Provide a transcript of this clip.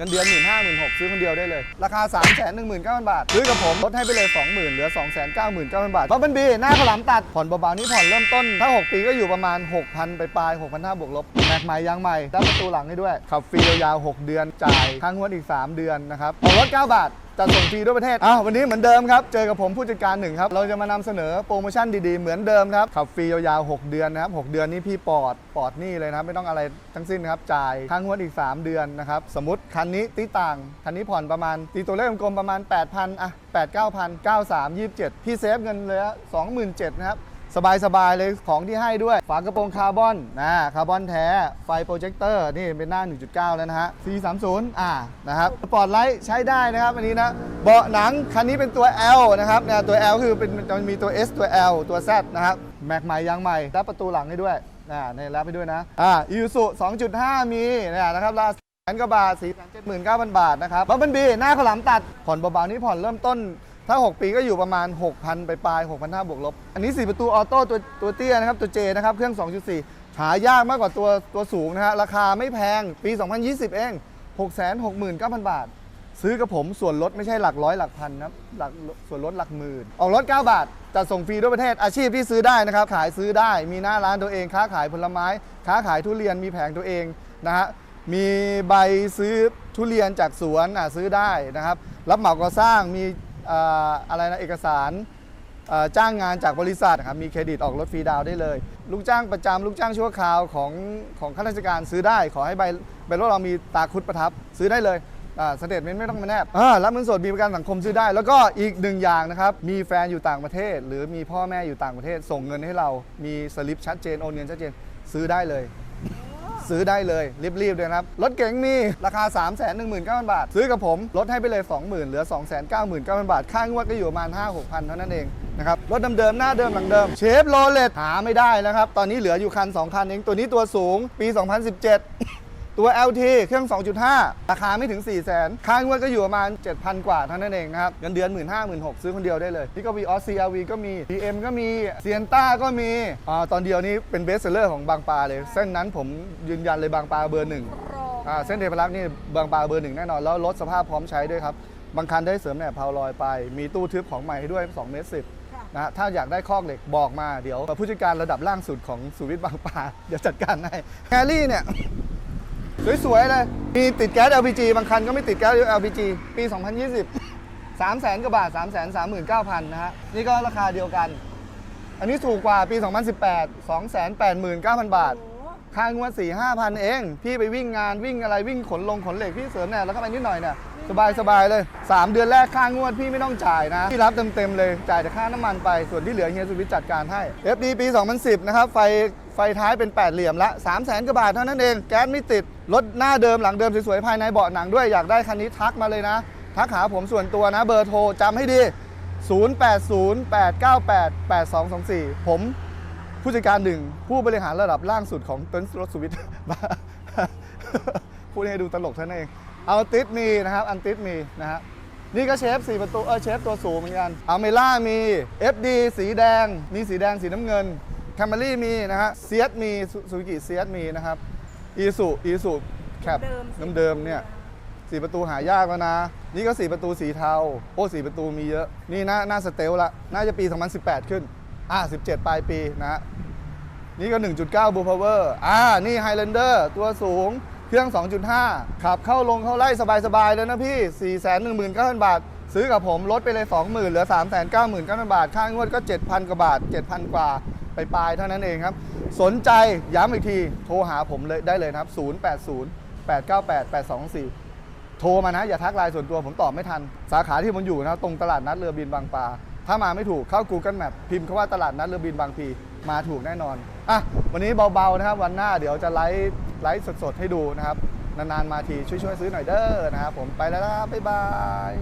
เงินเดือนหมื่นห้าหมื่นหกซื้อคนเดียวได้เลย ราคา3ามแสนหนึ่งหมื่นเก้าพันบาท ซื้อกับผมลดให้ไปเลย 20,000 เหลือ 2 9 9 0 0 0 บาทเพราะเป็นบีหน้าขลามตัดผ่อนเบาๆนี่ผ่อนเริ่มต้นถ้า 6 ปีก็อยู่ประมาณ 6,000 ไปปลาย6,500บวกลบ แม็กใหม่ยางใหม่ได้ประตูหลังให้ด้วย ขับฟรียาวๆ6เดือนจ่ายค่างวดอีก 3 เดือนนะครับออกรถ 9 บาทจัดส่งฟรีทั่วประเทศอ้าววันนี้เหมือนเดิมครับ เจอกับผมผู้จัดการหนึ่งครับ เราจะมานำเสนอโปรโมชั่นดีๆ เหมือนเดิมครับ ขับฟรียาวๆ 6 เดือนนะครับ 6 เดือนนี้พี่ปลอดปลอดนี่เลยนะครับ ไม่ต้องอะไรทั้งสิ้นครับ จ่ายค่างวดอีก 3 เดือนนะครับ สมมติคันนี้ตีต่าง คันนี้ผ่อนประมาณ ตีตัวเลขกลมๆประมาณ 8,000 อะ 8 9 0 0 9 3 27 พี่เซฟเงินเลยอะ27,000นะครับ สบายๆเลยของที่ให้ด้วย ฝากระโปรงคาร์บอนนะคาร์บอนแท้ ไฟโปรเจคเตอร์นี่เป็นหน้า 1.9 แล้วนะฮะ C30 อ่านะครับสปอร์ตไลท์ใช้ได้นะครับ อันนี้นะ เบาะหนังคันนี้เป็นตัว L นะครับเนี่ยตัว L คือเป็นมันมีตัว S ตัว L ตัว Z นะครับ แม็กใหม่ยางใหม่และประตูหลังให้ด้วยนะในแรปให้ด้วยนะอ่าอีซู2.5 มีเนี่ยนะครับราคาแสนกว่าบาท4 7 9 0 0 0 บาทนะครับบัฟเบิลบีหน้าขลามตัดผ่อนเบาๆนี่ผ่อนเริ่มต้น ถ้า 6 ปีก็อยู่ประมาณ 6,000 ไปปลาย6,500บวกลบ อันนี้ 4 ประตูออโต้ตัวตัวเตี้ยนะครับ ตัว J นะครับ เครื่อง 2.4 หายากมากกว่าตัวตัวสูงนะฮะ ราคาไม่แพง ปี 2020 เอง 669,000 บาท ซื้อกับผมส่วนลดไม่ใช่หลักร้อยหลักพันนะครับ หลักส่วนลดหลักหมื่น ออกรถ 9 บาท จัดส่งฟรีทั่วประเทศ อาชีพที่ซื้อได้นะครับ ขายซื้อได้ มีหน้าร้านตัวเอง ค้าขายผลไม้ ค้าขายทุเรียน มีแผงตัวเองนะฮะมีใบซื้อทุเรียนจากสวนอะซื้อได้นะครับ รับเหมาก่อสร้าง มี อะไรนะเอกสารจ้างงานจากบริษัทครับมีเครดิตออกรถฟรีดาวได้เลย ลูกจ้างประจำลูกจ้างชั่วคราวของของข้าราชการซื้อได้ ขอให้ใบใบรถเรามีตาคุดประทับซื้อได้เลยสเตทเมนต์ไม่ต้องมาแนบรับเงินสดมีประกันสังคมซื้อได้ แล้วก็อีกหนึ่งอย่างนะครับ มีแฟนอยู่ต่างประเทศ หรือมีพ่อแม่อยู่ต่างประเทศ ส่งเงินให้เรามีสลิปชัดเจนโอนเงินชัดเจนซื้อได้เลย ซื้อได้เลยรีบๆเลยนะครับ รถเก๋งมีราคา 3 1 9 0 0 0 บาท ซื้อกับผมลดให้ไปเลย 20,000 เหลือ 2 9 9 0 0 0 บาท ค่างวดก็อยู่ประมาณ 5 6 0 0 0 เท่านั้นเองนะครับ รถเดิมๆหน้าเดิมหลังเดิมเชฟโรเลตหาไม่ได้แล้วครับ ตอนนี้เหลืออยู่คัน 2 คันเองตัวนี้ตัวสูงปี 2017 ตัว LT เครื่อง 2.5 ราคาไม่ถึง 4 0 0 0 0 0ค่างวดก็อยู่ประมาณ 7,000 กว่าเท่านั้นเองนะครับเงินเดือน 1 5 0 0 0 0 6ซื้อคนเดียวได้เลยนี่ก็มีออส CRV ก็มี BM ก็มีเซียนต้าก็มีอ่าตอนเดียวนี้เป็นเบสเซอร์ของบางปลาเลย เส้นนั้นผมยืนยันเลยบางปลาเบอร์หนึ่งอ่าเส้นเทพรักษ์นี่บางปลาเบอร์หนึ่งแน่นอนแล้วรถสภาพพร้อมใช้ด้วยครับบางคันได้เสริมแหนบเพาลอยไป มีตู้ทึบของใหม่ให้ด้วย2เมตรสิบนะฮะถ้าอยากได้คอกเหล็กบอกมาเดี๋ยวผู้จัดการระดับล่างสุดของสุวิทย์บางปลาเดี๋ยวจัดการให้แฮร์รี่เนี่ย สวยๆเลย มีติดแก๊ส LPG บางคันก็ไม่ติดแก๊ส LPG ปี 2020 3 0 0 0 0กว่าบาท 3 3 9 0 0 0นะฮะ นี่ก็ราคาเดียวกัน อันนี้ถูกกว่าปี 2018 289,000 บาท ค่างวด4 5 0 0 0 เอง พี่ไปวิ่งงานวิ่งอะไรวิ่งขนลงขนเหล็กพี่เสริมเนี่ยแล้วก็ไปนิดหน่อยเนี่ยสบายสบายเลย 3 เดือนแรกค่างวดพี่ไม่ต้องจ่ายนะ พี่รับเต็มๆเลยจ่ายแต่ค่าน้ำมันไป ส่วนที่เหลือเฮียสุวิทย์จัดการให้ FD ปี 2010 นะครับ ไฟไฟท้ายเป็น 8 เหลี่ยมละ 3 0 0 0 0 0กว่าบาทเท่านั้นเอง แก๊สไม่ติด รถหน้าเดิมหลังเดิมสวยๆภายในเบาะหนังด้วยอยากได้คันนี้ทักมาเลยนะ ทักหาผมส่วนตัวนะเบอร์โทรจำให้ดี 0808988224 ผมผู้จัดการหนึ่งผู้บริหารระดับล่างสุดของเต้นรถสวิตพูดให้ดูตลกท่านเอง เอาติสมีนะครับ อันติสมีนะฮะนี่ก็เชฟ4ประตูเออเชฟตัวสูงเหมือนกันอเมล่ามี FD สีแดง มีสีแดงสีน้ำเงินแคม r รี่มีนะฮะเซียสมีซูซูกิเซียสมีนะครับ อีสุอีสุแคปเดิมสิน้ำเดิมเนี่ยสี่ประตูหายากแล้วนะ นี่ก็สี่ประตูสีเทา โอ้สี่ประตูมีเยอะ นี่น่าน่าสเตลละ น่าจะปี 2018 ขึ้น อ่า17 ปลายปีนะฮะนี่ก็ 1.9 บูพาวเวอร์ อ่า นี่ไฮแลนเดอร์ตัวสูง เครื่อง 2.5 ขับเข้าลงเข้าไล่สบายๆเลยนะพี่ 419,000 บาท ซื้อกับผมลดไปเลย 20,000 เหลือ 399,000 บาท ค่างวดก็ 7,000 กว่าบาท 7,000 กว่า ไปปลายเท่านั้นเองครับ สนใจย้ำอีกที โทรหาผมเลยได้เลยนะครับ 080 898 824 โทรมานะ อย่าทักไลน์ส่วนตัวผมตอบไม่ทัน สาขาที่ผมอยู่นะตรงตลาดนัดเรือบินบางปลาถ้ามาไม่ถูกเข้า Google Map พิมพ์คำว่าตลาดนัดเรือบินบางพีมาถูกแน่นอนอะวันนี้เบาๆนะครับ วันหน้าเดี๋ยวจะไลฟ์ไลฟ์สดๆให้ดูนะครับนานๆมาทีช่วยๆซื้อหน่อยเด้อนะครับผมไปแล้วนะบ๊ายบาย